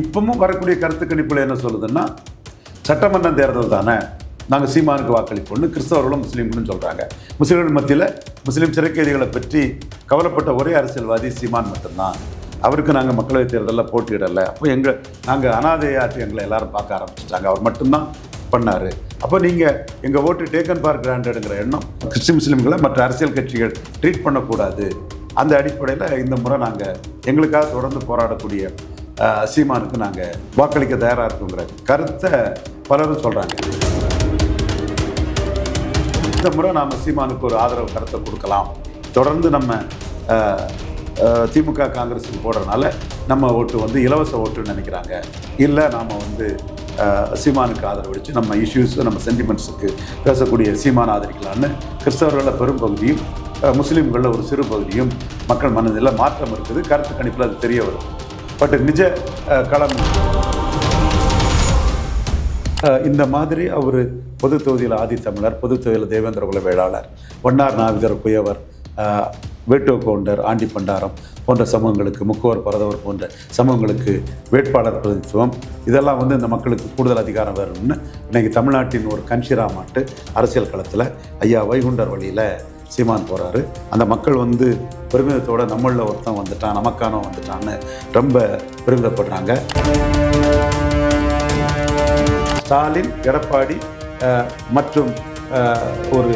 இப்பவும் வரக்கூடிய கருத்து கணிப்பில் என்ன சொல்லுதுன்னா சட்டமன்ற தேர்தல் தானே. நாங்கள் சீமானுக்கு வாக்களிப்போம்னு கிறிஸ்தவர்களும் முஸ்லீம்களும் சொல்கிறாங்க முஸ்லீம்கள் மத்தியில் முஸ்லீம் சிறைக்கைதிகளை பற்றி கவலைப்பட்ட ஒரே அரசியல்வாதி சீமான் மட்டும்தான். அவருக்கு நாங்கள் மக்களவைத் தேர்தலில் போட்டியிடலை. அப்போ எங்கள் நாங்கள் அனாதையாட்டு எங்களை எல்லாரும் பார்க்க ஆரம்பிச்சிட்டாங்க. அவர் மட்டும்தான் பண்ணார். அப்போ நீங்கள் எங்கள் ஓட்டு டேக்கன் ஃபார் கிராண்டடுங்கிற எண்ணம் கிறிஸ்டின் முஸ்லீம்களை மற்ற அரசியல் கட்சிகள் ட்ரீட் பண்ணக்கூடாது. அந்த அடிப்படையில் இந்த முறை நாங்கள் எங்களுக்காக தொடர்ந்து போராடக்கூடிய சீமானுக்கு நாங்கள் வாக்களிக்க தயாராக இருக்குங்கிற கருத்தை பலரும் சொல்கிறாங்க இந்த முறை நாம் சீமானுக்கு ஒரு ஆதரவு கருத்தை கொடுக்கலாம். தொடர்ந்து நம்ம திமுக காங்கிரஸுக்கு போடுறதுனால நம்ம ஓட்டு வந்து இலவச ஓட்டுன்னு நினைக்கிறாங்க. இல்லை நாம் வந்து சீமானுக்கு ஆதரவளித்து நம்ம இஷ்யூஸ் நம்ம சென்டிமெண்ட்ஸுக்கு பேசக்கூடிய சீமான் ஆதரிக்கலான்னு கிறிஸ்தவர்களில் பெரும்பகுதியும் முஸ்லீம்களில் ஒரு சிறு பகுதியும் மக்கள் மனதில் மாற்றம் இருக்குது. கருத்து கணிப்பில் அது தெரிய வருது. பட் நிஜ களம். இந்த மாதிரி அவர் பொது தொகுதியில் ஆதித்தமிழர் பொது தொகுதியில் தேவேந்திர குல வேளாளர் வண்ணார் நாவிதர் குயவர் வேட்டோ கவுண்டர் ஆண்டி பண்டாரம் போன்ற சமூகங்களுக்கு முக்கோர் பரதவர் போன்ற சமூகங்களுக்கு வேட்பாளர் பிரதித்துவம் இதெல்லாம் வந்து இந்த மக்களுக்கு கூடுதல் அதிகாரம் வரணும்னு இன்னைக்கு தமிழ்நாட்டின் ஒரு கன்ஷிரா மாட்டு அரசியல் களத்தில் ஐயா வைகுண்டர் வழியில் சீமான் போகிறாரு அந்த மக்கள் வந்து பெருமிதத்தோட நம்மளில் ஒருத்தன் வந்துட்டான் நமக்கான வந்துட்டான்னு ரொம்ப பெருமிதப்படுறாங்க. ஸ்டாலின் எடப்பாடி அஹ், மற்றும் ஒரு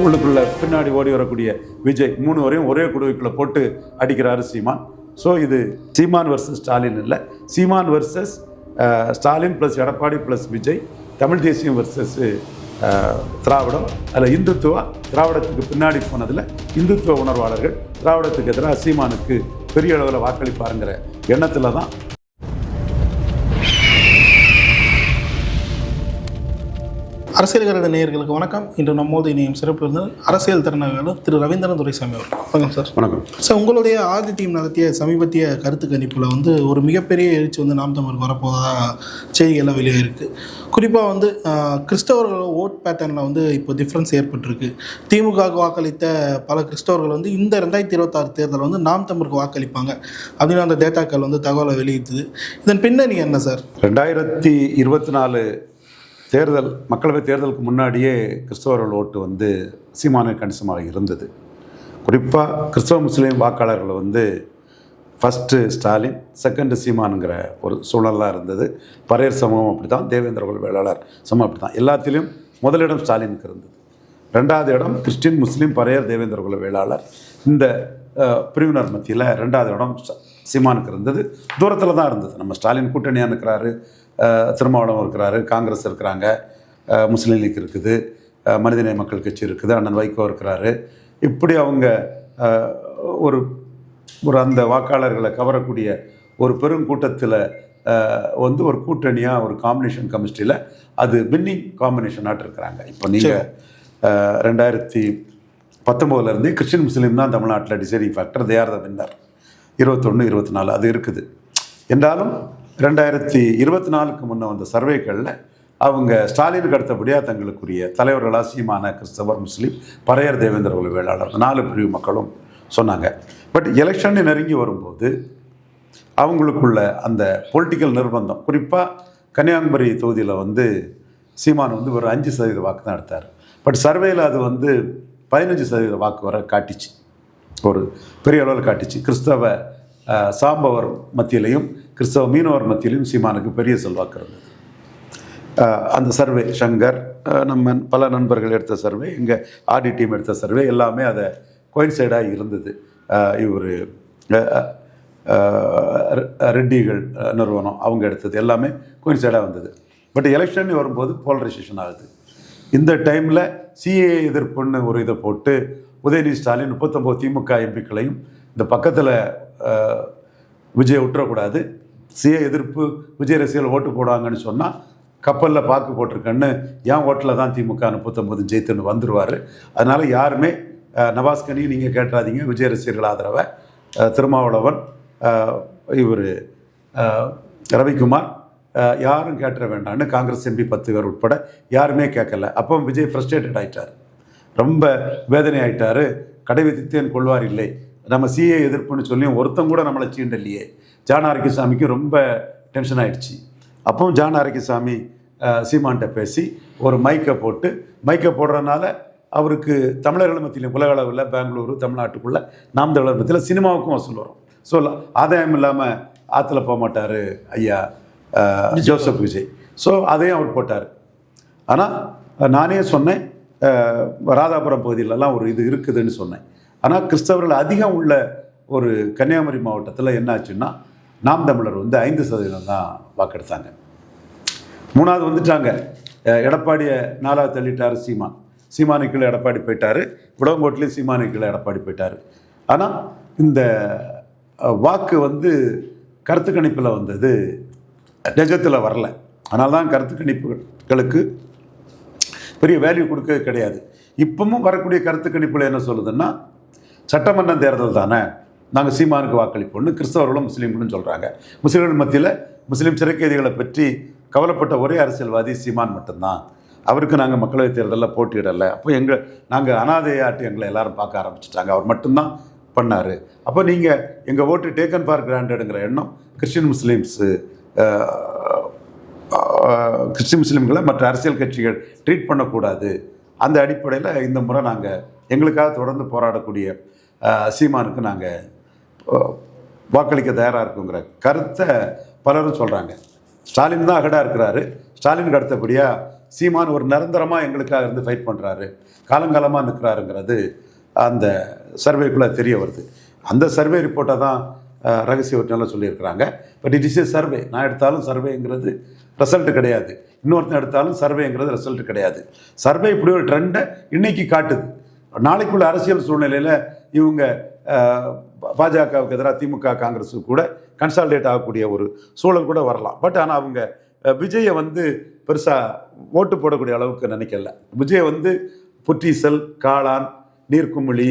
உள்ளுக்குள்ள பின்னாடி ஓடி வரக்கூடிய விஜய் மூணு வரையும் ஒரே குடுவைக்குள்ளே போட்டு அடிக்கிறாரு சீமான். ஸோ இது சீமான் வர்சஸ் ஸ்டாலின் இல்லை. Seeman versus Stalin plus Edappadi plus Vijay Tamil தேசியம் வர்சஸ் திராவிடம் அதில் இந்துத்துவா திராவிடத்துக்கு பின்னாடி போனதில் இந்துத்துவ உணர்வாளர்கள் திராவிடத்துக்கு எதிராக சீமானுக்கு பெரிய அளவில் வாக்களிப்பாருங்கிற எண்ணத்தில் தான் அரசியல்காரட நேயர்களுக்கு வணக்கம். இன்று நம்மோடு இணையும் சிறப்பு விருந்தினர் அரசியல் திறனாளர் திரு ரவீந்திரன் துரைசாமி அவர்கள். வணக்கம் சார். வணக்கம். சார் உங்களுடைய ஆதி டீம் நடத்திய சமீபத்திய கருத்து கணிப்பில் வந்து ஒரு மிகப்பெரிய எழுச்சி வந்து நாம் தமிழுக்கு வரப்போதா செய்திகள்லாம் வெளியே இருக்குது குறிப்பாக வந்து கிறிஸ்தவர்கள் ஓட் பேட்டர்னில் வந்து இப்போ டிஃப்ரென்ஸ் ஏற்பட்டிருக்கு. திமுகவுக்கு வாக்களித்த பல கிறிஸ்தவர்கள் வந்து இந்த ரெண்டாயிரத்தி இருபத்தாறு தேர்தலில் வந்து நாம் தமிழுக்கு வாக்களிப்பாங்க அப்படின்னு அந்த டேட்டாக்கள் வந்து தகவலை வெளியிட்டுது. இதன் பின்னணி என்ன சார்? ரெண்டாயிரத்தி இருபத்தி நாலு தேர்தல் மக்களவைத் தேர்தலுக்கு முன்னாடியே கிறிஸ்தவர்கள் ஓட்டு வந்து சீமான கணிசமாக இருந்தது. குறிப்பாக கிறிஸ்தவ முஸ்லீம் வாக்காளர்கள் வந்து ஃபஸ்ட்டு ஸ்டாலின் செகண்டு சீமானுங்கிற ஒரு சூழலாக இருந்தது. பரையர் சமூகம் அப்படி தான் தேவேந்திரகுல வேளாளர் சமூகம் அப்படி தான் எல்லாத்திலையும் முதலிடம் ஸ்டாலினுக்கு இருந்தது. ரெண்டாவது இடம் கிறிஸ்டின் முஸ்லீம் பரையர் தேவேந்திரகுல வேளாளர். இந்த பிரிவினர் மத்தியில் ரெண்டாவது இடம் சீமானுக்கு இருந்தது. தூரத்தில் தான் இருந்தது. நம்ம ஸ்டாலின் கூட்டணியாக இருக்கிறாரு திருமாவளவன் இருக்கிறாரு காங்கிரஸ் இருக்கிறாங்க முஸ்லீம் லீக் இருக்குது மனிதநேய மக்கள் கட்சி இருக்குது அண்ணன் வைகோ இருக்கிறாரு. இப்படி அவங்க ஒரு ஒரு அந்த வாக்காளர்களை கவரக்கூடிய ஒரு பெருங்கூட்டத்தில் வந்து ஒரு கூட்டணியாக ஒரு காம்பினேஷன் கமிஸ்ட்ரியில் அது வின்னிங் காம்பினேஷனாக இருக்கிறாங்க. இப்போ நீங்கள் ரெண்டாயிரத்தி பத்தொம்போதுலேருந்தே கிறிஸ்டின் முஸ்லீம் தான் தமிழ்நாட்டில் deciding factor they are the winner இருபத்தொன்று இருபத்தி நாலு அது இருக்குது. என்றாலும் ரெண்டாயிரத்தி இருபத்தி நாலுக்கு முன்ன வந்த சர்வேக்களில் அவங்க ஸ்டாலினுக்கு அடுத்தபடியாக தங்களுக்குரிய தலைவர்களாக சீமான கிறிஸ்தவர் முஸ்லீம் பரையர் தேவேந்திர வேளாளர் நாலு பிரிவு மக்களும் சொன்னாங்க. பட் எலெக்ஷன் நெருங்கி வரும்போது அவங்களுக்குள்ள அந்த பொலிட்டிக்கல் நிர்பந்தம். குறிப்பாக கன்னியாகுமரி தொகுதியில் வந்து சீமான் வந்து ஒரு அஞ்சு சதவீத வாக்கு தான் எடுத்தார். பட் சர்வேயில் அது வந்து பதினஞ்சு சதவீத வாக்கு வர காட்டிச்சு. ஒரு பெரிய அளவில் காட்டிச்சு. கிறிஸ்தவ சாம்பவர் மத்தியிலையும் கிறிஸ்தவ மீனவர் மத்தியிலும் சீமானுக்கு பெரிய செல்வாக்கு இருந்தது. அந்த சர்வே சங்கர் நம்ம பல நண்பர்கள் எடுத்த சர்வே இங்கே ஆடி டீம் எடுத்த சர்வே எல்லாமே அதை கோயின்சைடாக இருந்தது. இவர் ரெட்டிகள் நிறுவனம் அவங்க எடுத்தது எல்லாமே கோயின்சைடாக வந்தது. பட் எலெக்ஷன் வரும்போது போலரைசேஷன் ஆகுது. இந்த டைமில் சிஏ எதிர்ப்புன்னு ஒரு இதை போட்டு உதயநிதி ஸ்டாலின் முப்பத்தொம்போது திமுக எம்பிக்களையும் இந்த பக்கத்தில் விஜய் விட்டுறக்கூடாது. சுய எதிர்ப்பு விஜய் ரசிகர்கள் ஓட்டு போடுவாங்கன்னு சொன்னால் கப்பலில் பாக்கு போட்டிருக்கேன்னு என் ஓட்டில் தான் திமுக முப்பத்தொம்பது ஜெயித்துன்னு வந்துடுவார் அதனால் யாருமே நவாஸ்கனியும் நீங்கள் கேட்டுறாதீங்க விஜய் ரசிகர்கள் ஆதரவை. திருமாவளவன் இவர் ரவிக்குமார் யாரும் கேட்டுற வேண்டாம்னு காங்கிரஸ் எம்பி பத்து பேர் உட்பட யாருமே கேட்கல. அப்போ விஜய் ஃப்ரஸ்ட்ரேட்டட் ஆகிட்டார் ரொம்ப வேதனை ஆயிட்டாரு கடை விதித்தேன் கொள்வார் இல்லை. நம்ம சிஏ எதிர்ப்புன்னு சொல்லியும் ஒருத்தன் கூட நம்மளை சீண்டலையே. ஜான் ஆரோக்கியசாமிக்கு ரொம்ப டென்ஷன் ஆயிடுச்சு. அப்போ ஜான் ஆரோக்கியசாமி சீமான்கிட்ட பேசி ஒரு மைக்கை போட்டு மைக்கை போடுறதுனால அவருக்கு தமிழர்கள் மத்தியிலும் உலக அளவில் பெங்களூரு தமிழ்நாட்டுக்குள்ளே நாம் தமிழர் மத்தியில் சினிமாவுக்கும் வசூல் வரும். ஸோ ஆதாயம் இல்லாமல் ஆற்றுல போக மாட்டார் ஐயா ஜோசப் விஜய். ஸோ அதையும் அவர் போட்டார். ஆனால் நானே சொன்னேன் ராதாபுரம் பகுதியிலலாம் ஒரு இது இருக்குதுன்னு சொன்னேன். ஆனால் கிறிஸ்தவர்கள் அதிகம் உள்ள ஒரு கன்னியாகுமரி மாவட்டத்தில் என்னாச்சுன்னா நாம் தமிழர் வந்து ஐந்து சதவீதம் தான் வாக்கெடுத்தாங்க. மூணாவது வந்துட்டாங்க. எடப்பாடியை நாலாவது தள்ளிட்டார் சீமான். சீமானுக்குள்ள எடப்பாடி போயிட்டார். விடவங்கோட்டிலையும் சீமானுக்குள்ள எடப்பாடி போயிட்டார். ஆனால் இந்த வாக்கு வந்து கருத்து கணிப்பில் வந்தது நிஜத்தில் வரல. அதனால தான் கருத்து கணிப்புகளுக்கு பெரிய வேல்யூ கொடுக்க கிடையாது. இப்பவும் வரக்கூடிய கருத்து கணிப்பில் என்ன சொல்லுதுன்னா சட்டமன்ற தேர்தல் தானே. நாங்கள் சீமானுக்கு வாக்களிப்போம்னு கிறிஸ்தவர்களும் முஸ்லீம்களும் சொல்கிறாங்க முஸ்லீம்கள் மத்தியில் முஸ்லீம் சிறைக்கைதிகளை பற்றி கவலைப்பட்ட ஒரே அரசியல்வாதி சீமான் மட்டும்தான். அவருக்கு நாங்கள் மக்களவைத் தேர்தலில் போட்டியிடலை. அப்போ எங்கள் நாங்கள் அனாதையாட்டு எங்களை எல்லாரும் பார்க்க ஆரம்பிச்சிட்டாங்க. அவர் மட்டும்தான் பண்ணார். அப்போ நீங்கள் எங்கள் ஓட்டு டேக்கன் ஃபார் கிராண்டடுங்கிற எண்ணம் கிறிஸ்டின் முஸ்லீம்ஸு கிறிஸ்டின் முஸ்லீம்களை மற்ற அரசியல் கட்சிகள் ட்ரீட் பண்ணக்கூடாது. அந்த அடிப்படையில் இந்த முறை நாங்கள் எங்களுக்காக தொடர்ந்து போராடக்கூடிய சீமானுக்கு நாங்கள் வாக்களிக்க தயாராக இருக்குங்கிற கருத்தை பலரும் சொல்கிறாங்க ஸ்டாலின் தான் அகடாக இருக்கிறாரு. ஸ்டாலினுக்கு அடுத்தபடியாக சீமான் ஒரு நிரந்தரமாக எங்களுக்காக இருந்து ஃபைட் பண்ணுறாரு காலங்காலமாக நிற்கிறாருங்கிறது அந்த சர்வேக்குள்ளே தெரிய வருது. அந்த சர்வே ரிப்போர்ட்டை தான் ரகசிய ஒட்டினால சொல்லியிருக்கிறாங்க. But it is a survey நான் எடுத்தாலும் சர்வேங்கிறது ரிசல்ட் கிடையாது. இன்னொருத்தன் எடுத்தாலும் சர்வேங்கிறது ரிசல்ட் கிடையாது. சர்வே இப்படி ஒரு ட்ரெண்டை இன்னைக்கு காட்டுது. நாளைக்குள்ள அரசியல் சூழ்நிலையில் இவங்க பாஜகவுக்கு எதிராக திமுக காங்கிரஸு கூட கன்சால்டேட் ஆகக்கூடிய ஒரு சூழல் கூட வரலாம். பட் ஆனால் அவங்க விஜயை வந்து பெருசாக ஓட்டு போடக்கூடிய அளவுக்கு நினைக்கல. விஜயை வந்து புற்றீசல் காளான் நீர்க்குமிழி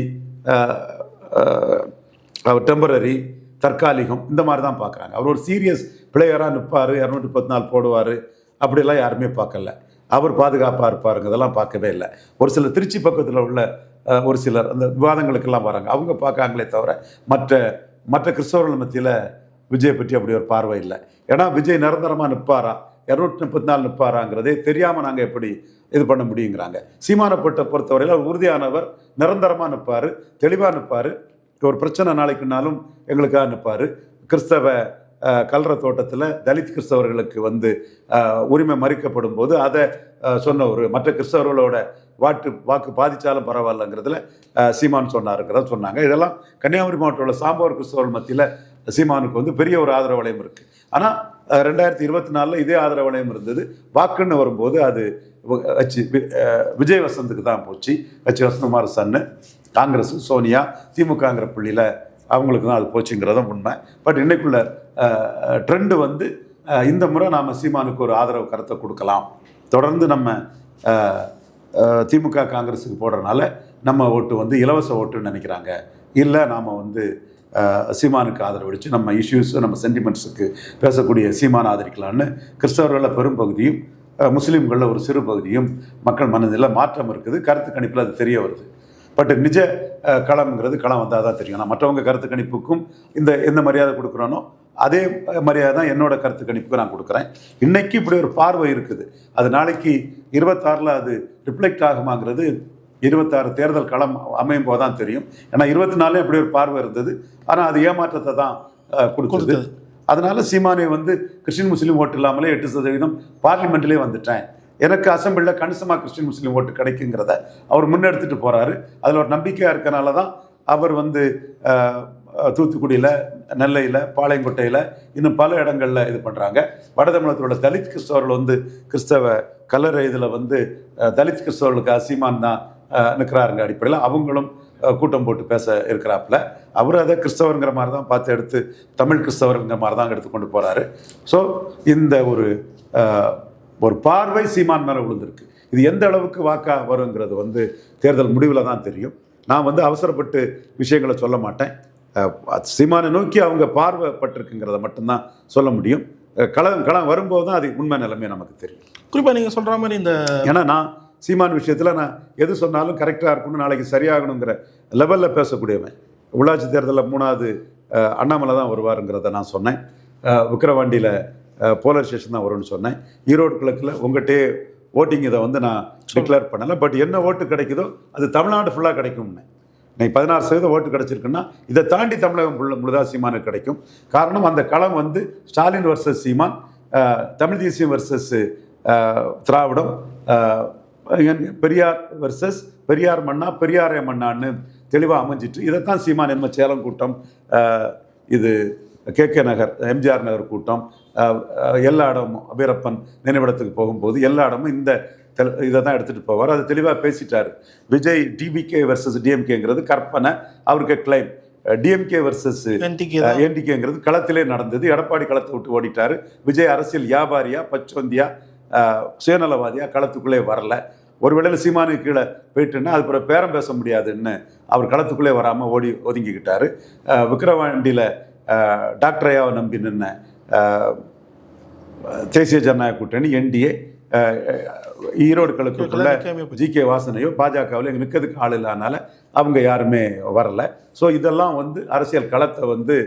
டெம்பரரி தற்காலிகம் இந்த மாதிரி தான் பார்க்குறாங்க. அவர் ஒரு சீரியஸ் பிளேயராக நிற்பார் இரநூத்தி பத்து நாள் போடுவார் அப்படிலாம் யாருமே பார்க்கல. அவர் பாதுகாப்பாக இருப்பாருங்க இதெல்லாம் பார்க்கவே இல்லை. ஒரு சில திருச்சி பக்கத்தில் உள்ள ஒரு சிலர் அந்த விவாதங்களுக்கெல்லாம் வராங்க. அவங்க பார்க்காங்களே தவிர மற்ற மற்ற கிறிஸ்தவர்கள் மத்தியில் விஜயை பற்றி அப்படி ஒரு பார்வை இல்லை. ஏன்னா விஜய் நிரந்தரமாக நிற்பாரா? இரநூத்தி முப்பத்தி நாலு நிற்பாராங்கிறதே தெரியாமல் நாங்கள் எப்படி இது பண்ண முடியுங்கிறாங்க. சீமானப்பட்ட பொறுத்தவரையில் அவர் உறுதியானவர் நிரந்தரமாக நிற்பார் தெளிவாக நிற்பார். ஒரு பிரச்சனை நாளைக்குனாலும் எங்களுக்காக நிற்பார். கிறிஸ்தவ கல்ற தோட்டத்தில் தலித் கிறிஸ்தவர்களுக்கு வந்து உரிமை மறிக்கப்படும் போது அதை சொன்ன ஒரு மற்ற கிறிஸ்தவர்களோட வாட்டு வாக்கு பாதித்தாலும் பரவாயில்லங்கிறதுல சீமான் சொன்னாருங்கிறத சொன்னாங்க. இதெல்லாம் கன்னியாகுமரி மாவட்டத்தில் உள்ள சாம்பவர் கிறிஸ்தவர்கள் மத்தியில் சீமானுக்கு வந்து பெரிய ஒரு ஆதரவு வளையம் இருக்குது ஆனால் ரெண்டாயிரத்தி இருபத்தி நாலில் இதே ஆதரவு வளையம் இருந்தது. வாக்குன்னு வரும்போது அது வ- வச்சு விஜய் வசந்துக்கு தான் போச்சு. வச்சு வசந்தகுமார் சன்னு காங்கிரஸ் சோனியா திமுகங்கிற புள்ளியில் அவங்களுக்கு தான் அது போச்சுங்கிறதும் உண்மை. பட் இன்னைக்குள்ள ட்ரெண்டு வந்து இந்த முறை நாம் சீமானுக்கு ஒரு ஆதரவு கருத்தை கொடுக்கலாம். தொடர்ந்து நம்ம திமுக காங்கிரஸுக்கு போடுறனால நம்ம ஓட்டு வந்து இலவச ஓட்டுன்னு நினைக்கிறாங்க. இல்லை நாம் வந்து சீமானுக்கு ஆதரவளித்து நம்ம இஷ்யூஸ் நம்ம சென்டிமெண்ட்ஸுக்கு பேசக்கூடிய சீமான் ஆதரிக்கலாம்னு கிறிஸ்தவர்களில் பெரும்பகுதியும் முஸ்லீம்களில் ஒரு சிறு பகுதியும் மக்கள் மனதில் மாற்றம் இருக்குது. கருத்து கணிப்பில் அது தெரிய வருது. பட் நிஜ களம்ங்கிறது களம் வந்தால் தான் தெரியும். நான் மற்றவங்க கருத்து கணிப்புக்கும் இந்த எந்த மரியாதை கொடுக்குறானோ அதே மரியாதை தான் என்னோட கருத்து கணிப்புக்கு நான் கொடுக்குறேன். இன்னைக்கு இப்படி ஒரு பார்வை இருக்குது. அது நாளைக்கு இருபத்தாறில் அது ரிஃப்ளெக்ட் ஆகுமாங்கிறது இருபத்தாறு தேர்தல் களம் அமையும் போது தான் தெரியும். ஏன்னா இருபத்தி நாலே இப்படி ஒரு பார்வை இருந்தது. ஆனால் அது ஏமாற்றத்தை தான் கொடுத்தது. அதனால சீமானே வந்து கிறிஸ்டின் முஸ்லீம் ஓட்டு இல்லாமலே எட்டு சதவீதம் பார்லிமெண்ட்லேயே வந்துட்டேன். எனக்கு அசம்பிளில் கணிசமாக கிறிஸ்டின் முஸ்லீம் ஓட்டு கிடைக்குங்கிறத அவர் முன்னெடுத்துட்டு போகிறாரு அதில் ஒரு நம்பிக்கையாக இருக்கனால தான் அவர் வந்து தூத்துக்குடியில் நெல்லையில் பாளையங்கோட்டையில் இன்னும் பல இடங்களில் இது பண்ணுறாங்க வட தமிழகத்தில் உள்ள தலித் கிறிஸ்தவர்கள் வந்து கிறிஸ்தவ கலர் இதில் வந்து தலித் கிறிஸ்தவர்களுக்கு சீமான் தான் நிற்கிறாருங்க அடிப்படையில் அவங்களும் கூட்டம் போட்டு பேச இருக்கிறாப்புல. அவர் அதை கிறிஸ்தவருங்கிற மாதிரி தான் பார்த்து எடுத்து தமிழ் கிறிஸ்தவருங்கிற மாதிரி தான் எடுத்து கொண்டு போகிறாரு ஸோ இந்த ஒரு ஒரு பார்வை சீமான் மேலே விழுந்திருக்கு. இது எந்த அளவுக்கு வாக்கா வருங்கிறது வந்து தேர்தல் முடிவில் தான் தெரியும். நான் வந்து அவசரப்பட்டு விஷயங்களை சொல்ல மாட்டேன். சீமானை நோக்கி அவங்க பார்வைப்பட்டிருக்குங்கிறத மட்டும்தான் சொல்ல முடியும். களம் களம் வரும்போது தான் அது உண்மை நிலைமை நமக்கு தெரியும். குறிப்பாக நீங்கள் சொல்கிற மாதிரி இந்த ஏன்னா நான் சீமான் விஷயத்தில் நான் எது சொன்னாலும் கரெக்டாக இருக்கணும் நாளைக்கு சரியாகணுங்கிற லெவலில் பேசக்கூடியவன். உள்ளாட்சி தேர்தலில் மூணாவது அண்ணாமலை தான் வருவாருங்கிறத நான் சொன்னேன். விக்கிரவாண்டியில் போலர் ஸ்டேஷன் தான் வரும்னு சொன்னேன். ஈரோடு கிழக்கில் உங்கள்கிட்டே ஓட்டிங் இதை வந்து நான் டிக்ளேர் பண்ணலை. பட் என்ன ஓட்டு கிடைக்குதோ அது தமிழ்நாடு ஃபுல்லாக கிடைக்கும்னு. இன்னைக்கு பதினாறு சதவீதம் ஓட்டு கிடைச்சிருக்குன்னா இதை தாண்டி தமிழகம் முழுதா சீமானுக்கு கிடைக்கும். காரணம் அந்த களம் வந்து ஸ்டாலின் வர்சஸ் சீமான் தமிழ் தேசியம் வர்சஸ் திராவிடம் பெரியார் வர்சஸ் பெரியார் மன்னா பெரியாரே மன்னான்னு தெளிவாக அமைஞ்சிட்டு இதைத்தான் சீமான் என்ன சேலம் கூட்டம் இது கே. கே. நகர் எம்ஜிஆர் நகர் கூட்டம் எல்லா இடமும் வீரப்பன் நினைவிடத்துக்கு போகும்போது எல்லா இடமும் இந்த இதை தான் எடுத்துகிட்டு போவார். அது தெளிவாக பேசிட்டார். விஜய் டிபிகே வர்சஸ் டிஎம்கேங்கிறது கற்பனை அவருக்கு கிளைம் டிஎம்கே வர்சஸ் என்டிகேங்கிறது களத்திலே நடந்தது. எடப்பாடி களத்தை விட்டு ஓடிட்டாரு. விஜய் அரசியல் வியாபாரியா பச்சோந்தியா அஹ், சுயநலவாதியா களத்துக்குள்ளே வரல. ஒருவேளை சீமானுக்கு கீழே போயிட்டுன்னா அது பிறகு பேரம் பேச முடியாதுன்னு அவர் களத்துக்குள்ளே வராமல் ஓடி ஒதுங்கிக்கிட்டாரு. அஹ், விக்கிரவாண்டியில் அஹ், டாக்டர் ஐயாவை நம்பி நின்ன தேசிய ஜனநாயக கூட்டணி என்டிஏ ஈரோடு கிழக்குக்குள்ள ஜி கே வாசனையோ பாஜகவில் எங்க நிற்கிறதுக்கு ஆள் இல்லாதனால அவங்க யாருமே வரல. ஸோ இதெல்லாம் வந்து அரசியல் களத்தை வந்து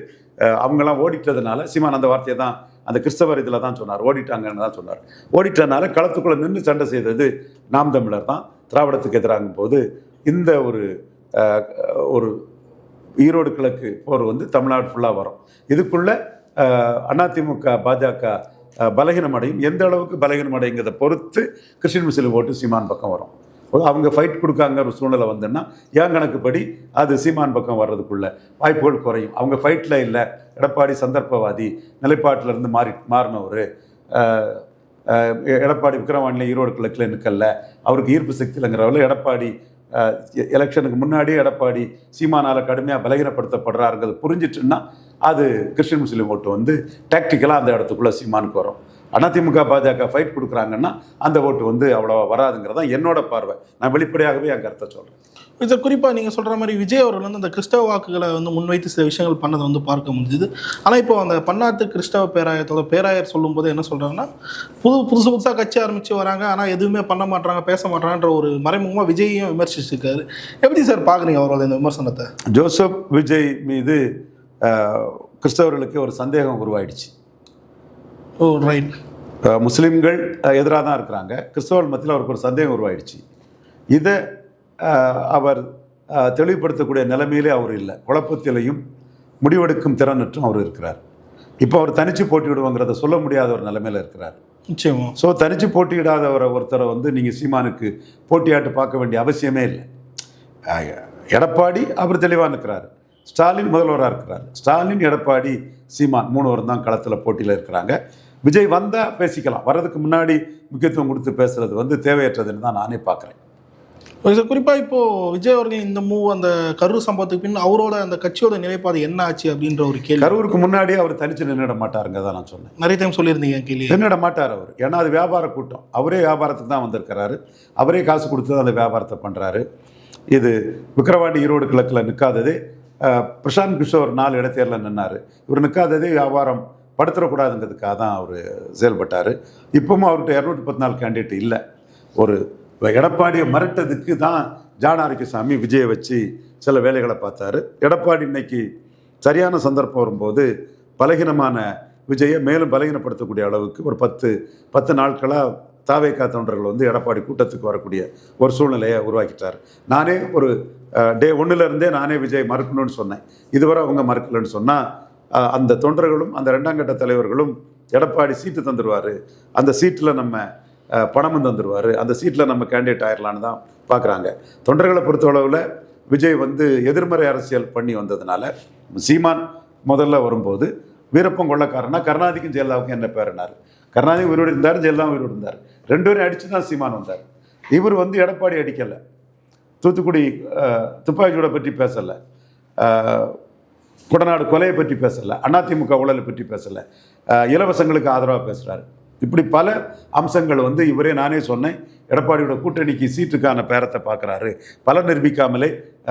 அவங்கெல்லாம் ஓடிட்டதுனால சீமான் அந்த வார்த்தையை தான் அந்த கிறிஸ்தவர் இதில் தான் சொன்னார். ஓடிட்டாங்கன்னு தான் சொன்னார். ஓடிட்டனால களத்துக்குள்ளே நின்று சண்டை செய்தது நாம் தமிழர் தான். திராவிடத்துக்கு எதிராகும் போது இந்த ஒரு ஒரு ஈரோடு கிழக்கு போர் வந்து தமிழ்நாடு ஃபுல்லாக வரும். இதுக்குள்ள அதிமுக பாஜக பலகீனம் அடையும் எந்த அளவுக்கு பலகீனம் அடைங்கிறத பொறுத்து கிறிஸ்டின் முஸ்லீம் ஓட்டு சீமான் பக்கம் வரும். அவங்க ஃபைட் கொடுக்காங்கிற ஒரு சூழ்நிலை வந்துன்னா என் கணக்குப்படி? அது சீமான் பக்கம் வர்றதுக்குள்ள வாய்ப்புகள் குறையும். அவங்க ஃபைட்டில் இல்லை. எடப்பாடி சந்தர்ப்பவாதி நிலைப்பாட்டில் இருந்து மாறி மாறினவர். எடப்பாடி விக்ரவாணியில் ஈரோடு கிழக்கில் நிற்கல அவருக்கு ஈர்ப்பு சக்தி இல்லைங்கிறவர்கள் எடப்பாடி எலெக்ஷனுக்கு முன்னாடியே எடப்பாடி சீமானால் கடுமையாக பலகீனப்படுத்தப்படுறாருங்கிறது புரிஞ்சிட்டுன்னா அது கிறிஸ்டின் முஸ்லீம் ஓட்டு வந்து டாக்டிக்கலாக அந்த இடத்துக்குள்ளே சீமானுக்கு வரும். அதிமுக பாஜக ஃபைட் கொடுக்குறாங்கன்னா அந்த ஓட்டு வந்து அவ்வளோவா வராதுங்கிறது தான் என்னோட பார்வை. நான் வெளிப்படையாகவே என் கருத்தை சொல்கிறேன் இது குறிப்பாக நீங்கள் சொல்கிற மாதிரி விஜய் அவர்கள் வந்து அந்த கிறிஸ்தவ வாக்குகளை வந்து முன்வைத்து சில விஷயங்கள் பண்ணதை வந்து பார்க்க முடிஞ்சுது. ஆனால் இப்போ அந்த பன்னாட்டு கிறிஸ்தவ பேராயத்தோட பேராயர் சொல்லும்போது என்ன சொல்கிறாங்கன்னா புது புதுசு புதுசாக கட்சி ஆரம்பித்து வராங்க ஆனால் எதுவுமே பண்ண மாட்றாங்க பேச மாட்றாங்கன்ற ஒரு மறைமுகமாக விஜயையும் விமர்சிச்சிருக்காரு. எப்படி சார் பார்க்குறீங்க அவரோட இந்த விமர்சனத்தை? ஜோசப் விஜய் மீது கிறிஸ்தவர்களுக்கு ஒரு சந்தேகம் உருவாயிடுச்சு. ஓ ரைட் அஹ், முஸ்லிம்கள் எதிராக தான் இருக்கிறாங்க. கிறிஸ்தவர்கள் மத்தியில் அவருக்கு ஒரு சந்தேகம் உருவாயிடுச்சு. இதை அவர் தெளிவுபடுத்தக்கூடிய நிலைமையிலே அவர் இல்லை. குழப்பத்திலையும் முடிவெடுக்கும் திறனற்றும் அவர் இருக்கிறார். இப்போ அவர் தனிச்சு போட்டியிடுவோங்கிறத சொல்ல முடியாத ஒரு நிலைமையில் இருக்கிறார். நிச்சயமா. ஸோ தனிச்சு போட்டியிடாதவரை ஒருத்தரை வந்து நீங்கள் சீமானுக்கு போட்டியாட்டு பார்க்க வேண்டிய அவசியமே இல்லை. எடப்பாடி அவர் தெளிவாக இருக்கிறார் ஸ்டாலின் முதல்வராக இருக்கிறார். ஸ்டாலின் எடப்பாடி சீமான் மூணு பேரும் தான் களத்தில் போட்டியில் இருக்கிறாங்க. விஜய் வந்தால் பேசிக்கலாம். வர்றதுக்கு முன்னாடி முக்கியத்துவம் கொடுத்து பேசுறது வந்து தேவையற்றதுன்னு தான் நானே பார்க்குறேன். இது குறிப்பாக இப்போது விஜய் அவர்கள் இந்த மூவ் அந்த கரூர் சம்பவத்துக்கு பின் அவரோட அந்த கட்சியோட நிலைப்பாடு என்ன ஆச்சு அப்படின்ற ஒரு கேள்வி. கரூருக்கு முன்னாடியே அவர் தனிச்சு நின்றுட மாட்டாருங்க தான் நான் சொன்னேன். நிறைய டைம் சொல்லியிருந்தீங்க கேள்வி நின்றுட மாட்டார் அவர். ஏன்னா அது வியாபார கூட்டம். அவரே வியாபாரத்துக்கு தான் வந்திருக்கிறாரு. அவரே காசு கொடுத்து தான் அந்த வியாபாரத்தை பண்ணுறாரு இது விக்கிரவாண்டி ஈரோடு கிழக்கில் நிற்காதது பிரசாந்த் கிஷோர் நாலு இடத்தேரில் நின்னார். இவர் நிற்காததே வியாபாரம் படுத்துடக்கூடாதுங்கிறதுக்காக தான் அவர் செயல்பட்டார். இப்பவும் அவர்கிட்ட இரநூத்தி பத்து நாலு கேண்டிடேட் இல்லை. ஒரு எடப்பாடியை மிரட்டதுக்கு தான் ஜானாரிக்கசாமி விஜயை வச்சு சில வேலைகளை பார்த்தாரு. எடப்பாடி இன்னைக்கு சரியான சந்தர்ப்பம் வரும்போது பலகீனமான விஜயை மேலும் பலகீனப்படுத்தக்கூடிய அளவுக்கு ஒரு பத்து பத்து நாட்களாக தாவேக்கா தொண்டர்கள் வந்து எடப்பாடி கூட்டத்துக்கு வரக்கூடிய ஒரு சூழ்நிலையை உருவாக்கிட்டார். நானே ஒரு டே ஒன்றுலேருந்தே நானே விஜய் மறுக்கணும்னு சொன்னேன். இதுவரை அவங்க மறுக்கலன்னு சொன்னால் அந்த தொண்டர்களும் அந்த ரெண்டாம் கட்ட தலைவர்களும் எடப்பாடி சீட்டு தந்துடுவார் அந்த சீட்டில் நம்ம பணமும் தந்துடுவார் அந்த சீட்டில் நம்ம கேண்டிடேட் ஆயிடலான்னு தான் பார்க்குறாங்க தொண்டர்களை பொறுத்தளவில் விஜய் வந்து எதிர்மறை அரசியல் பண்ணி வந்ததுனால சீமான் முதல்ல வரும்போது வீரப்பம் கொள்ளக்காரனா கருணாதிக்கும் ஜெயலலிதாவுக்கும் என்ன பேருனார்? கருணாநிதி உயிரோடு இருந்தார் ஜெயலலிதா உயிரோடு இருந்தார். ரெண்டு பேரும் அடித்து தான் சீமான் வந்தார். இவர் வந்து எடப்பாடி அடிக்கலை. தூத்துக்குடி துப்பாக்கியோட பற்றி பேசலை. குடநாடு கொலையை பற்றி பேசலை அதிமுக ஊழலை பற்றி பேசலை இலவசங்களுக்கு ஆதரவாக பேசுகிறாரு இப்படி பல அம்சங்கள் வந்து இவரே நானே சொன்னேன். எடப்பாடியோட கூட்டணிக்கு சீட்டுக்கான பேரத்தை பார்க்குறாரு. பலம் நிரூபிக்காமலே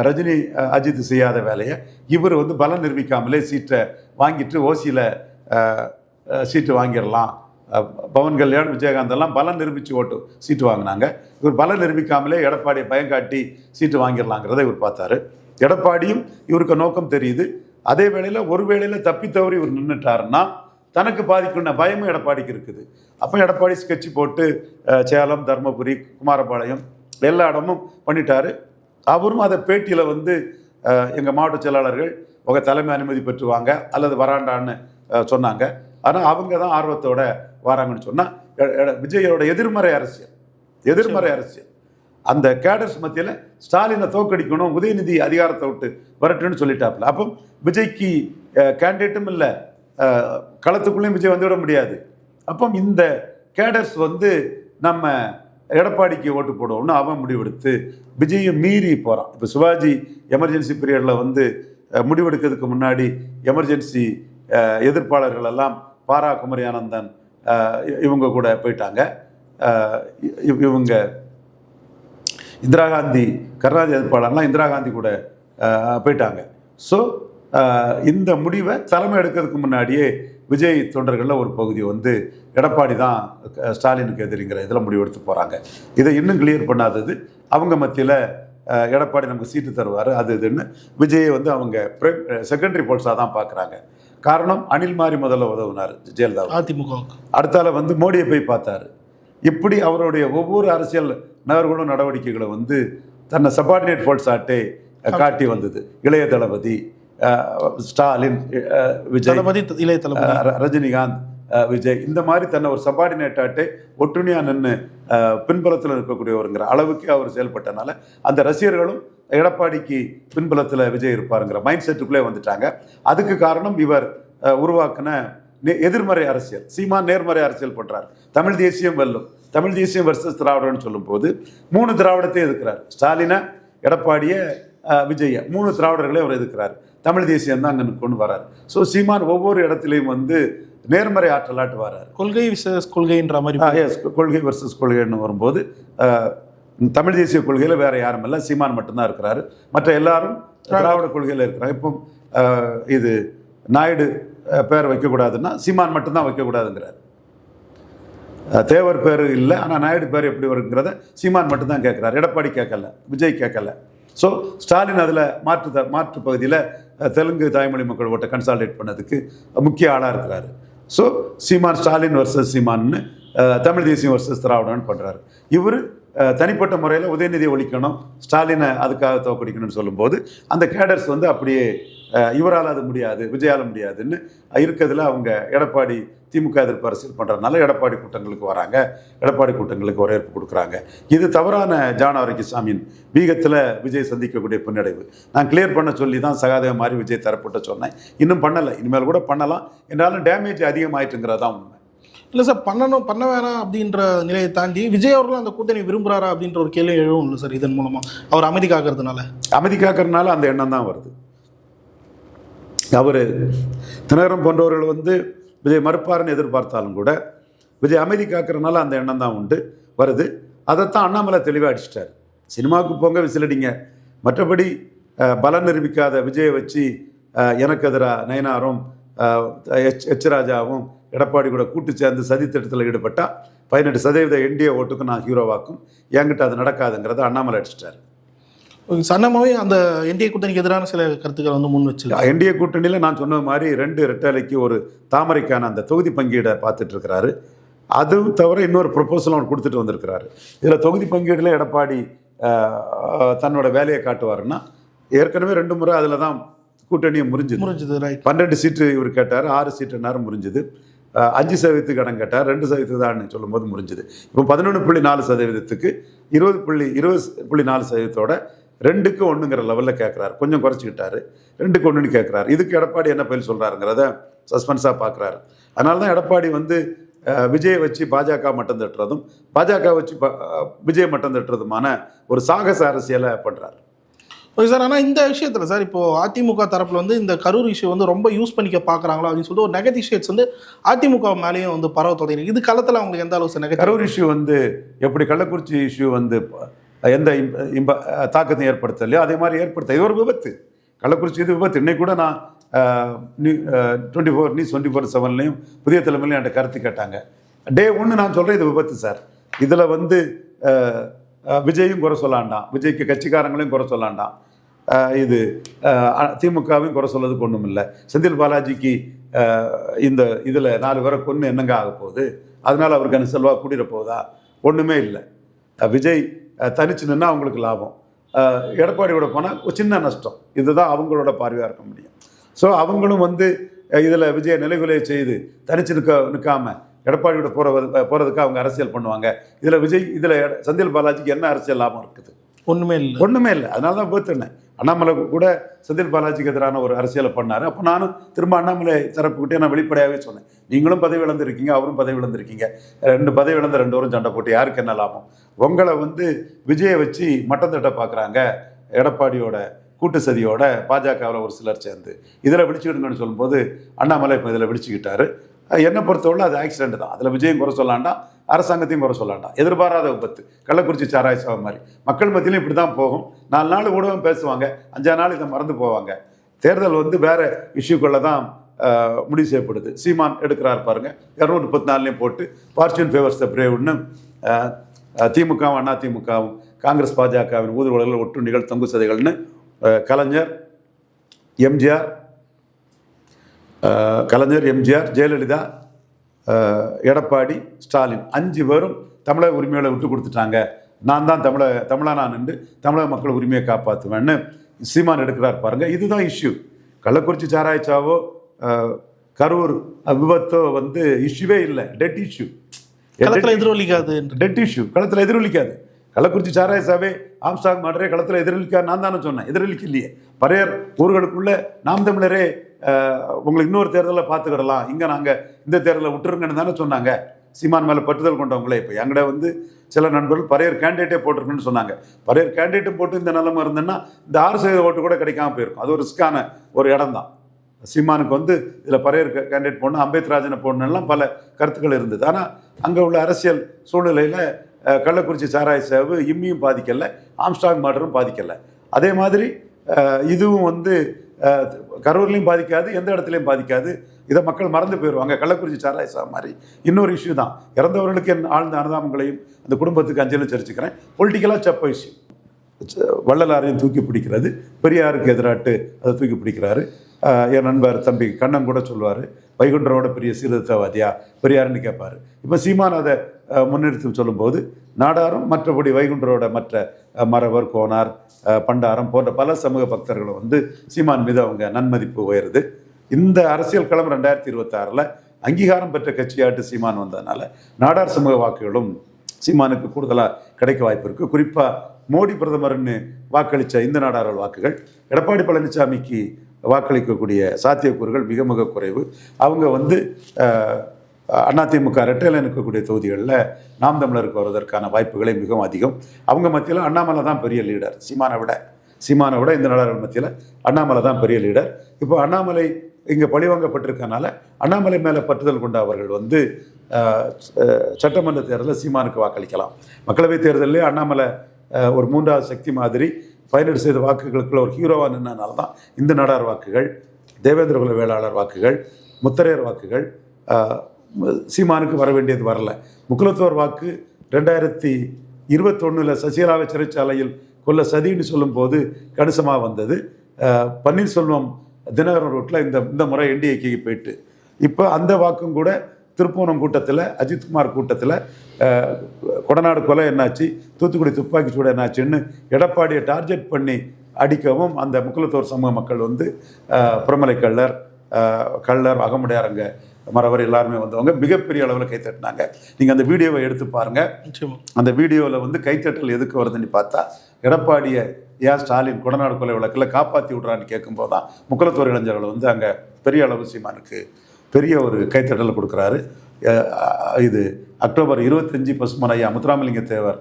ரஜினி அஜித் செய்யாத வேலையை இவர் வந்து பலம் நிரூபிக்காமலே சீட்டை வாங்கிட்டு ஓசியில் சீட்டு வாங்கிடலாம். பவன் கல்யாண் விஜயகாந்த் எல்லாம் பலம் நிரூபித்து ஓட்டு சீட்டு வாங்கினாங்க. இவர் பலம் நிரூபிக்காமலே எடப்பாடியை பயங்காட்டி சீட்டு வாங்கிடலாங்கிறத இவர் பார்த்தாரு. எடப்பாடியும் இவருக்கு நோக்கம் தெரியுது. அதே வேளையில் ஒரு வேளையில் தப்பி தவறி இவர் நின்றுட்டாருன்னா தனக்கு பாதிக்குள்ள பயமும் எடப்பாடிக்கு இருக்குது. அப்போ எடப்பாடி ஸ்கெட்ச் போட்டு சேலம் தருமபுரி குமாரபாளையம் எல்லா இடமும் பண்ணிட்டாரு. அவரும் அதை பேட்டியில் வந்து எங்கள் மாவட்ட செயலாளர்கள் உங்கள் தலைமை அனுமதி பெற்று வாங்க அல்லது வராண்டான்னு சொன்னாங்க. ஆனால் அவங்க தான் ஆர்வத்தோட வராங்கன்னு சொன்னால் விஜயோட எதிர்மறை அரசியல். எதிர்மறை அரசியல். அந்த கேடர்ஸ் மத்தியில் ஸ்டாலினை தோக்கடிக்கணும் உதயநிதி அதிகாரத்தை விட்டு வரட்டுன்னு சொல்லிட்டாப்புல. அப்போ விஜய்க்கு கேண்டிடேட்டும் இல்லை. களத்துக்குள்ளேயும் விஜய் வந்துவிட முடியாது. அப்போ இந்த கேடர்ஸ் வந்து நம்ம எடப்பாடிக்கு ஓட்டு போடுவோம்னு அவன் முடிவெடுத்து விஜயும் மீறி போகிறான் இப்போ சிவாஜி எமர்ஜென்சி பீரியடில் வந்து முடிவெடுக்கிறதுக்கு முன்னாடி எமர்ஜென்சி எதிர்ப்பாளர்கள் எல்லாம் பாரா குமரி ஆனந்தன் இவங்க கூட போயிட்டாங்க. இவங்க இந்திரா காந்தி கருணாநிதி எதிர்ப்பாளர்லாம் இந்திரா காந்தி கூட போயிட்டாங்க. ஸோ இந்த முடிவை தலைமை எடுக்கிறதுக்கு முன்னாடியே விஜய் தொண்டர்களில் ஒரு பகுதி வந்து எடப்பாடி தான் ஸ்டாலினுக்கு எதிரிங்கிற இதில் முடிவெடுத்து போகிறாங்க இதை இன்னும் கிளியர் பண்ணாதது அவங்க மத்தியில் எடப்பாடி நமக்கு சீட்டு தருவார் அது இதுன்னு விஜயை வந்து அவங்க செகண்டரி போல்ஸாக தான் பார்க்குறாங்க காரணம் அனில் மாரி முதல்ல உதவுனார் ஜெயலலிதா அதிமுகவுக்கு. அடுத்தால வந்து மோடியை போய் பார்த்தாரு. இப்படி அவருடைய ஒவ்வொரு அரசியல் நகர்களும் நடவடிக்கைகளை வந்து தன்னை சபார்டினேட் ஃபோல்ஸ் ஆட்டே காட்டி வந்தது. இளைய தளபதி ஸ்டாலின் விஜய் இளைய தளபதி. ரஜினிகாந்த் விஜய். இந்த மாதிரி தன்னை ஒரு சபார்டினேட் ஆட்டே ஒட்டுணியா நின்று பின்புலத்தில் இருக்கக்கூடியவருங்கிற அளவுக்கு அவர் செயல்பட்டனால அந்த ரசிகர்களும் எடப்பாடிக்கு பின்புலத்தில் விஜய் இருப்பாருங்கிற மைண்ட் செட்டுக்குள்ளே வந்துட்டாங்க. அதுக்கு காரணம் இவர் உருவாக்கின எதிர்மறை அரசியல். சீமான் நேர்மறை அரசியல் பண்றார். தமிழ் தேசியம் வெல்லும். தமிழ் தேசியம் வர்சஸ் திராவிடம்னு சொல்லும்போது மூணு திராவிடத்தையும் எதிர்க்கிறார். ஸ்டாலினை எடப்பாடியை விஜய மூணு திராவிடர்களையும் அவர் எதிர்க்கிறார். தமிழ் தேசியம் தான் அங்கே கொண்டு வரார். ஸோ சீமான் ஒவ்வொரு இடத்துலையும் வந்து நேர்மறை ஆற்றலாட்டு வராரு. கொள்கை விசேஷ கொள்கைன்ற மாதிரி கொள்கை வர்சஸ் கொள்கைன்னு வரும்போது தமிழ் தேசிய கொள்கையில் வேற யாரும் இல்லை. சீமான் மட்டும்தான் இருக்கிறாரு. மற்ற எல்லாரும் திராவிட கொள்கையில் இருக்கிறாங்க. இப்போ இது நாயுடு பேர் வைக்கக்கூடாதுன்னா சீமான் மட்டும்தான் வைக்கக்கூடாதுங்கிறார். தேவர் பேர் இல்லை ஆனால் நாயுடு பேர் எப்படி வருங்கிறத சீமான் மட்டும்தான் கேட்குறாரு எடப்பாடி கேட்கல விஜய் கேட்கல ஸோ ஸ்டாலின் அதில் மாற்று த மாற்று பகுதியில் தெலுங்கு தாய்மொழி மக்கள் ஓட்டை கன்சால்டேட் பண்ணதுக்கு முக்கிய ஆளாக இருக்கிறாரு. ஸோ சீமான் ஸ்டாலின் வர்சஸ் சீமான்னு தமிழ் தேசியம் வர்சஸ் திராவிடம்னு பண்ணுறாரு இவர் தனிப்பட்ட முறையில் உதயநிதியை ஒழிக்கணும் ஸ்டாலினை அதுக்காக தோக்கடிக்கணும்னு சொல்லும்போது அந்த கேடர்ஸ் வந்து அப்படியே இவரால் அது முடியாது விஜயால முடியாதுன்னு இருக்கிறதுல அவங்க எடப்பாடி திமுக எதிர்ப்பு அரசியல் பண்ணுறதுனால எடப்பாடி கூட்டங்களுக்கு வராங்க எடப்பாடி கூட்டங்களுக்கு வரவேற்பு கொடுக்குறாங்க. இது தவறான ஜான் ஆரோக்கியசாமியின் வீகத்தில் விஜய் சந்திக்கக்கூடிய பின்னடைவு. நான் கிளியர் பண்ண சொல்லி தான் சகாதேவ மாதிரி விஜய் தரப்பட்ட சொன்னேன். இன்னும் பண்ணலை இனிமேல் கூட பண்ணலாம். என்றாலும் டேமேஜ் அதிகமாயிட்டுங்கிறதான் உண்மை. இல்லை சார் பண்ணணும் பண்ண வேணாம் அப்படின்ற நிலையை தாண்டி விஜய் அவர்களும் அந்த கூட்டணி விரும்புகிறாரா அப்படின்ற ஒரு கேள்வி எழுவும் இல்லை சார் இதன் மூலமாக அவர் அமைதி காக்கிறதுனால. அமைதி காக்கிறதுனால அந்த எண்ணம் தான் வருது. அவர் தினகரன் போன்றவர்கள் வந்து விஜய் மறுப்பாருன்னு எதிர்பார்த்தாலும் கூட விஜய் அமைதி காக்கிறனால அந்த எண்ணம் தான் உண்டு வருது. அதைத்தான் அண்ணாமலை தெளிவாக அடிச்சிட்டார். சினிமாவுக்கு போங்க விசிலடிங்க. மற்றபடி பலன் பலம் நிரூபிக்காத விஜயை வச்சு எனக்கு எதிராக நயனாரும் எச் எச் ராஜாவும் எடப்பாடி கூட கூட்டு சேர்ந்து சதி திட்டத்தில் ஈடுபட்டால் பதினெட்டு சதவீத என்டிஏ ஓட்டுக்கு நான் ஹீரோவாக்கும் என்கிட்ட அது நடக்காதுங்கிறத அண்ணாமலை அடிச்சிட்டார். சன்னமாவே அந்த என்டிஏ கூட்டணிக்கு எதிரான சில கருத்துக்களை வந்து முன் வச்சு என்டிஏ கூட்டணியில் நான் சொன்ன மாதிரி ரெண்டு ரெட்டலைக்கு ஒரு தாமரைக்கான அந்த தொகுதி பங்கீடை பார்த்துட்டு இருக்கிறாரு அதுவும் தவிர இன்னொரு ப்ரொப்போசல் அவர் கொடுத்துட்டு வந்திருக்கிறாரு. இதில் தொகுதி பங்கீடில் எடப்பாடி தன்னோட வேலையை காட்டுவாருன்னா ஏற்கனவே ரெண்டு முறை அதில் தான் கூட்டணியை முறிஞ்சுது முடிஞ்சது ரைட் பன்னெண்டு சீட்டு இவர் கேட்டார் ஆறு சீட்டு நேரம் முறிஞ்சுது. அஞ்சு சதவீதத்துக்கு கடன் கேட்டார் ரெண்டு சதவீதத்துக்கு தான் சொல்லும்போது முடிஞ்சுது. இப்போ பதினொன்று புள்ளி நாலு சதவீதத்துக்கு இருபது புள்ளி இருபது புள்ளி நாலு சதவீதத்தோட ரெண்டுக்கு ஒன்றுங்கிற லெவலில் கேட்குறாரு கொஞ்சம் குறைச்சிக்கிட்டாரு. ரெண்டுக்கு ஒன்றுன்னு கேட்குறாரு இதுக்கு எடப்பாடி என்ன பதில் சொல்கிறாருங்கிறத சஸ்பென்ஸாக பார்க்குறாரு அதனால தான் எடப்பாடி வந்து விஜயை வச்சு பாஜக மட்டம் தட்டுறதும் பாஜக வச்சு ப- விஜய் மட்டம் தட்டுறதுமான ஒரு சாகச அரசியலை பண்ணுறாரு ஓகே சார் ஆனால் இந்த விஷயத்தில் சார் இப்போ அதிமுக தரப்பில் வந்து இந்த கரூர் இஷ்யூ வந்து ரொம்ப யூஸ் பண்ணிக்க பார்க்குறாங்களோ அப்படின்னு சொல்லிட்டு ஒரு நெகட்டிவ் ஷேட்ஸ் வந்து அதிமுக மேலேயும் வந்து பரவ தொடங்கி இது காலத்தில் அவங்களுக்கு எந்த அளவுக்கு நெகட்டிவ் கரூர் இஷ்யூ வந்து எப்படி கள்ளக்குறிச்சி இஷ்யூ வந்து எந்த இம்ப- இம்ப தாக்கத்தை ஏற்படுத்தலையோ அதே மாதிரி ஏற்படுத்த இது ஒரு விபத்து. கள்ளக்குறிச்சி இது விபத்து. இன்னைக்கு கூட நான் twenty four news twenty four செவன்லையும் புதிய தலைமையிலையும் என்கிட்ட கருத்து கேட்டாங்க. டே ஒன்று நான் சொல்கிறேன் இது விபத்து சார். இதில் வந்து விஜயும் குறை சொல்லாண்டாம் விஜய்க்கு கட்சிக்காரங்களையும் குறை சொல்லாண்டாம் இது திமுகவையும் குறை சொல்றதுக்கு ஒன்றும் இல்லை. செந்தில் பாலாஜிக்கு இந்த இதில் நாலு பேரை கொன்று என்னங்க ஆக போகுது? அதனால அவருக்கு என்ன செல்வா கூடிட போகுதா ஒன்றுமே இல்லை. விஜய் தனிச்சு நின்னா அவங்களுக்கு லாபம். எடப்பாடியோட போனால் ஒரு சின்ன நஷ்டம். இதுதான் அவங்களோட பார்வையாக இருக்க முடியும். ஸோ அவங்களும் வந்து இதில் விஜய் நிலைகுலையை செய்து தனிச்சு நிற்க நிற்காம எடப்பாடியோட போகிறது போகிறதுக்கு அவங்க அரசியல் பண்ணுவாங்க. இதில் விஜய் இதில் செந்தில் பாலாஜிக்கு என்ன அரசியல் லாபம் இருக்குது? ஒன்றுமே இல்லை. ஒன்றுமே இல்லை. அதனால தான் பேத்துனேன். அண்ணாமலை கூட செந்தில் பாலாஜிக்கு எதிரான ஒரு அரசியலை பண்ணார். அப்போ நானும் திரும்ப அண்ணாமலை தரப்புக்கிட்டே நான் வெளிப்படையாகவே சொன்னேன். நீங்களும் பதவி இழந்திருக்கீங்க அவரும் பதவி இழந்திருக்கீங்க. ரெண்டு பதவி இழந்த ரெண்டு வரும் சண்டை போட்டு யாருக்கு என்ன லாபம்? உங்களை வந்து விஜயை வச்சு மட்டம் தட்ட பார்க்குறாங்க எடப்பாடியோட கூட்டு சதியோட பாஜகவில் ஒரு சிலர் சேர்ந்து. இதில் விழிச்சுக்கிடுங்கன்னு சொல்லும்போது அண்ணாமலை இப்போ இதில் விழிச்சுக்கிட்டாரு. என்னை பொறுத்தவரை அது ஆக்சிடென்ட் தான். அதில் விஜயம் குறை சொல்லாண்டாம் அரசாங்கத்தையும் குறை சொல்லாண்டாம் எதிர்பாராத விபத்து. கள்ளக்குறிச்சி சாராய சாவு மாதிரி. மக்கள் மத்தியிலும் இப்படி தான் போகும். நாலு நாள் ஊடகம் பேசுவாங்க. அஞ்சாறு நாள் இதை மறந்து போவாங்க. தேர்தல் வந்து வேறு இஷ்யூக்குள்ள தான் முடிவு செய்யப்படுது. சீமான் எடுக்கிறார் பாருங்க. இரநூத்தி முப்பத்தி நாலுலேயும் போட்டு ஃபார்ச்சூன் ஃபேவர்ஸ் த பிரேவ்னு திமுகவும் அண்ணா திமுகவும் காங்கிரஸ் பாஜகவின் ஊதுவலர்கள் ஒட்டு நிகழ் தொங்கு சதைகள்னு கலைஞர் எம்ஜிஆர் கலைஞர் எம்ஜிஆர் ஜெயலலிதா எடப்பாடி ஸ்டாலின். அஞ்சு பேரும் தமிழக உரிமைகளை விட்டு கொடுத்துட்டாங்க. நான் தான் தமிழ தமிழா நான் நின்று தமிழக மக்கள் உரிமையை காப்பாற்றுவேன்னு சீமான் எடுக்கிறார் பாருங்க. இதுதான் இஷ்யூ கள்ளக்குறிச்சி சாராயச்சாவோ கரூர் விபத்தோ வந்து இஷ்யூவே இல்லை. டெட் இஷ்யூ களத்தில் எதிரொலிக்காது டெட் இஷ்யூ களத்தில் எதிரொலிக்காது. கள்ளக்குறிச்சி சாராய சாவே ஆம்ஸ்டாங் மாடரே களத்தில் எதிரொலிக்காது நான் தானே சொன்னேன். எதிரொலிக்க இல்லையே. பரையர் ஊர்களுக்குள்ளே நாம் தமிழரே உங்களுக்கு இன்னொரு தேர்தலில் பார்த்துக்கிடலாம். இங்கே நாங்கள் இந்த தேர்தலில் விட்டுருங்கன்னு தானே சொன்னாங்க. சீமான் மேலே பட்டுதல் கொண்டவங்களே. இப்போ எங்கட வந்து சில நண்பர்கள் பறையர் கேண்டிடேட்டே போட்டிருக்குன்னு சொன்னாங்க. பரையர் கேண்டிடேட்டும் போட்டு இந்த நிலைமை இருந்தேன்னா இந்த ஆறு சதவீத ஓட்டு கூட கிடைக்காம போயிருக்கும். அது ஒரு ரிஸ்க்கான ஒரு இடம் தான் சீமானுக்கு வந்து இதில் பறையர் கேண்டிடேட் போடணும் அம்பேத்ராஜனை போடணும்லாம் பல கருத்துக்கள் இருந்தது. ஆனால் அங்கே உள்ள அரசியல் சூழ்நிலையில் கள்ளக்குறிச்சி சாராய சேவு இம்மியும் பாதிக்கலை ஆம்ஸ்டாங் மாடரும் பாதிக்கலை. அதே மாதிரி இதுவும் வந்து கரூர்லேயும் கரூர்லையும் பாதிக்காது எந்த இடத்துலையும் பாதிக்காது. இதை மக்கள் மறந்து போயிடுவாங்க கள்ளக்குறிச்சி சாராய சாவு மாதிரி இன்னொரு இஷ்யூ தான். இறந்தவர்களுக்கு என் ஆழ்ந்த அனுதாபங்களையும் அந்த குடும்பத்துக்கு அஞ்சலும் தெரிவிச்சுக்கிறேன் பொலிட்டிக்கலாக செப்ப இஷ்யூ வள்ளலாரையும் தூக்கி பிடிக்கிறது. பெரியாருக்கு எதிராட்டு அதை தூக்கி பிடிக்கிறாரு. என் நண்பர் தம்பி கண்ணன் கூட சொல்லுவார் வைகுண்டரோட பெரிய சீர்திருத்தவாதியா? பெரியாருன்னு கேட்பார் இப்போ சீமான் அதை முன்னிறுத்தி சொல்லும்போது நாடாரும் மற்றபடி வைகுண்டரோட மற்ற மறவர் கோனார் பண்டாரம் போன்ற பல சமூக பக்தர்களும் வந்து சீமான் மீது அவங்க நன்மதிப்பு உயருது. இந்த அரசியல் களம் ரெண்டாயிரத்தி இருபத்தாறில் அங்கீகாரம் பெற்ற கட்சியாட்டு சீமான் வந்ததுனால நாடார் சமூக வாக்குகளும் சீமானுக்கு கூடுதலாக கிடைக்க வாய்ப்பு இருக்குது குறிப்பாக மோடி பிரதமர்னு வாக்களித்த இந்து நாடார்கள் வாக்குகள் எடப்பாடி பழனிசாமிக்கு வாக்களிக்கக்கூடிய சாத்தியக்கூறுகள் மிக மிக குறைவு. அவங்க வந்து அதிமுக ரெட்டையில் இருக்கக்கூடிய தொகுதிகளில் நாம் தமிழருக்கு வருவதற்கான வாய்ப்புகளே மிகவும் அதிகம். அவங்க மத்தியில் அண்ணாமலை தான் பெரிய லீடர் சீமானை விட. சீமானை விட இந்த நாடார்கள் மத்தியில் அண்ணாமலை தான் பெரிய லீடர் இப்போ அண்ணாமலை இங்கே பழிவாங்கப்பட்டிருக்கனால அண்ணாமலை மேலே பற்றுதல் கொண்ட அவர்கள் வந்து சட்டமன்ற தேர்தலில் சீமானுக்கு வாக்களிக்கலாம். மக்களவைத் தேர்தலிலே அண்ணாமலை ஒரு மூன்றாவது சக்தி மாதிரி பதினெட்டு செய்த வாக்குகளுக்குள்ள ஒரு ஹீரோவாக நின்றனால தான் இந்த நாடார் வாக்குகள் தேவேந்திர குல வேளாளர் வாக்குகள் முத்தரையர் வாக்குகள் சீமானுக்கு வர வேண்டியது வரல. முக்குலத்தோர் வாக்கு ரெண்டாயிரத்தி இருபத்தொன்னில் சசிகலாவை சிறைச்சாலையில் கொல்ல சதின்னு சொல்லும்போது கணிசமாக வந்தது. பன்னீர்செல்வம் தினகரன் ரோட்டில் இந்த இந்த முறை என்டிஏக்கு போயிட்டு. இப்போ அந்த வாக்கும் கூட திருப்பூனம் கூட்டத்தில் அஜித்குமார் கூட்டத்தில் கொடநாடு கொலை என்னாச்சு தூத்துக்குடி துப்பாக்கி சூடு என்னாச்சுன்னு எடப்பாடியை டார்கெட் பண்ணி அடிக்கவும் அந்த முக்குலத்தோர் சமூக மக்கள் வந்து புறமலை கள்ளர் கள்ளர் அகமுடையாரங்க மறவர் எல்லாருமே வந்தவங்க. மிகப்பெரிய அளவில் கைத்தட்டினாங்க நீங்கள் அந்த வீடியோவை எடுத்து பாருங்கள் அந்த வீடியோவில் வந்து கைத்தட்டல் எதுக்கு வருதுன்னு பார்த்தா எடப்பாடியை ஏன் ஸ்டாலின் குடநாடு கொலை வழக்கில் காப்பாற்றி விட்றான்னு கேட்கும்போது தான் முக்குலத்தோர் இளைஞர்கள் வந்து அங்கே பெரிய அளவு சீமானுக்கு பெரிய ஒரு கைத்தட்டல் கொடுக்குறாரு. இது அக்டோபர் இருபத்தஞ்சி பசுமன் ஐயா முத்துராமலிங்க தேவர்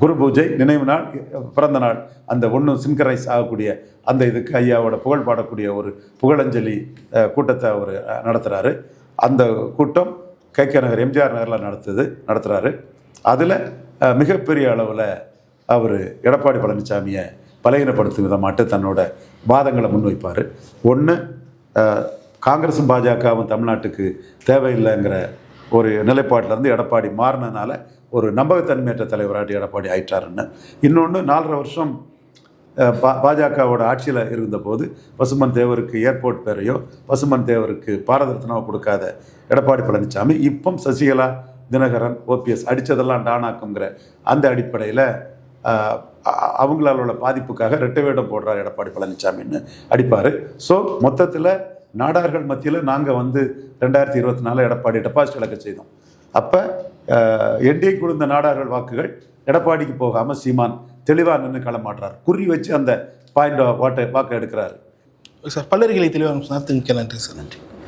குரு பூஜை நினைவு நாள் பிறந்த நாள் அந்த ஒன்று சின்கரைஸ் ஆகக்கூடிய அந்த இதுக்கு ஐயாவோட புகழ் பாடக்கூடிய ஒரு புகழஞ்சலி கூட்டத்தை அவர் நடத்துகிறாரு அந்த கூட்டம் கே கே நகர் எம்ஜிஆர் நகரில் நடத்துது நடத்துகிறாரு அதில் மிகப்பெரிய அளவில் அவர் எடப்பாடி பழனிசாமியை பலகீனப்படுத்தும் விதமாட்டு தன்னோட வாதங்களை முன்வைப்பார். ஒன்று காங்கிரஸும் பாஜகவும் தமிழ்நாட்டுக்கு தேவையில்லைங்கிற ஒரு நிலைப்பாட்டிலேருந்து எடப்பாடி மாறினதுனால ஒரு நம்பகத்தன்மையற்ற தலைவராட்டி எடப்பாடி ஆயிட்டாருன்னு. இன்னொன்று நாலரை வருஷம் பா பாஜகவோட ஆட்சியில் இருந்தபோது பசுமன் தேவருக்கு ஏர்போர்ட் பேரையோ பசுமன் தேவருக்கு பாரத ரத்னாவை கொடுக்காத எடப்பாடி பழனிசாமி இப்போ சசிகலா தினகரன் ஓபிஎஸ் அடித்ததெல்லாம் டானாக்குங்கிற அந்த அடிப்படையில் அவங்களால உள்ள பாதிப்புக்காக ரெட்டை வேடம் போடுறார் எடப்பாடி பழனிசாமின்னு அடிப்பார். ஸோ மொத்தத்தில் நாடார்கள் மத்தியில் நாங்கள் வந்து ரெண்டாயிரத்தி இருபத்தி நாலு எடப்பாடி டெபாசிட் இழக்க செய்தோம். அப்போ என்டிஏ கொடுத்த நாடார்கள் வாக்குகள் எடப்பாடிக்கு போகாமல் சீமான் தெளிவாக நின்று களமாடுறார். குறி வச்சு அந்த பாயிண்ட் வாட்டை வாக்கை எடுக்கிறாரு. சார் பல்லறிகளை தெளிவாக சொன்னார் நன்றி சார். நன்றி.